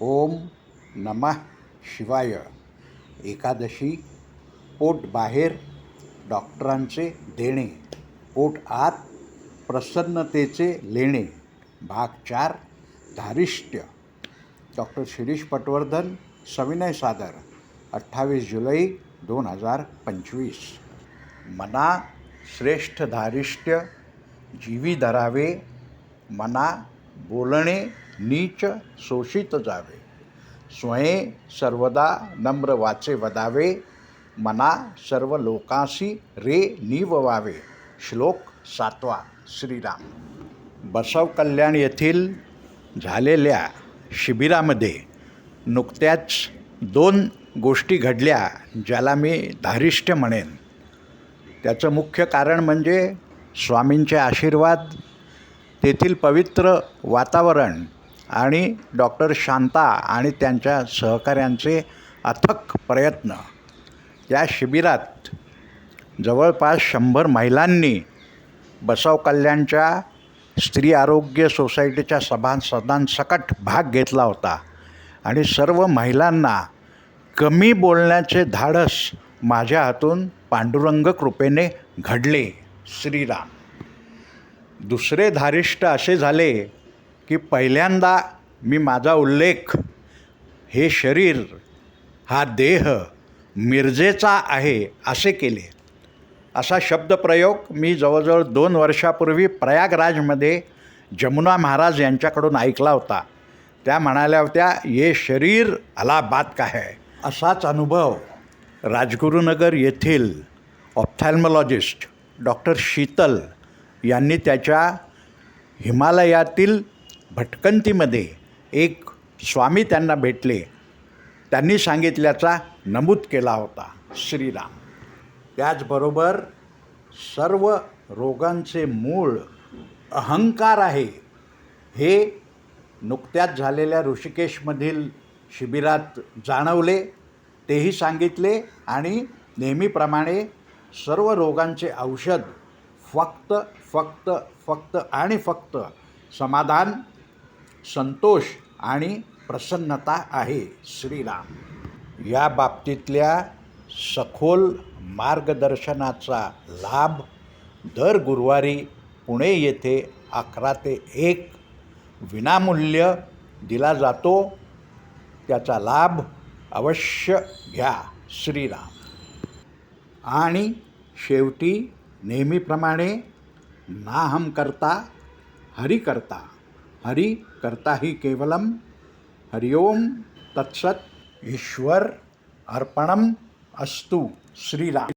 ओम नमः शिवाय. एकादशी पोट बाहेर डॉक्टरांचे देणे. पोट आत प्रसन्नतेचे लेणे. भाग चार धारिष्ट्य. डॉक्टर शिरीष पटवर्धन सविनय सादर. अठ्ठावीस जुलै दोन हजार पंचवीस. मना श्रेष्ठ धारिष्ट्य जीवी धरावे. मना बोलणे नीच शोषित जावे. स्वये सर्वदा नम्र वाचे वदावे. मना सर्व लोकांशी रे निववावे श्लोक सातवा श्रीराम. बसव कल्याण येथील झालेल्या शिबिरामध्ये नुकत्याच दोन गोष्टी घडल्या ज्याला मी धारिष्ट्य म्हणेन. त्याचं मुख्य कारण म्हणजे स्वामींचे आशीर्वाद तेथील पवित्र वातावरण आणि डॉक्टर शांता आणि त्यांच्या सहकाऱ्यांचे अथक प्रयत्न. या शिबिरात जवळपास शंभर महिलांनी बसव कल्याणच्या स्त्री आरोग्य सोसायटीच्या सभासदांसकट भाग घेतला होता आणि सर्व महिलांना कमी बोलण्याचे धाडस माझ्या हातून पांडुरंग कृपेने घडले. श्रीराम. दुसरे धारिष्ट असे झाले की पहिल्यांदा मी माझा उल्लेख हे शरीर हा देह मिरजेचा आहे असे केले. असा शब्दप्रयोग मी जवळजवळ दोन वर्षापूर्वी प्रयागराजमध्ये जमुना महाराज यांच्याकडून ऐकला होता. त्या म्हणाल्या होत्या ये शरीर अलाहाबाद का है? असाच अनुभव राजगुरुनगर येथील ऑप्थॅल्मॉलॉजिस्ट डॉक्टर शीतल यांनी त्याच्या हिमालयातील भटकंतीमध्ये एक स्वामी त्यांना भेटले. त्यांनी सांगितल्याचा नमूद केला होता. श्रीराम. त्याचबरोबर सर्व रोगांचे मूळ अहंकार आहे. हे नुकत्याच झालेल्या ऋषिकेशमधील शिबिरात जाणवले तेही सांगितले आणि नेहमीप्रमाणे सर्व रोगांचे औषध फक्त फक्त फक्त आणि फक्त समाधान संतोष आणि प्रसन्नता आहे श्रीराम. या बाबतीतल्या सखोल मार्गदर्शनाचा लाभ दर गुरुवारी पुणे येथे अकरा ते एक विनामूल्य दिला जातो. त्याचा लाभ अवश्य घ्या श्रीराम. आणि शेवटी नेहमीप्रमाणे नाहम करता हरी करता. हरी करता ही केवलम हरिओम तत्सत ईश्वर अर्पणम अस्तु श्रीराम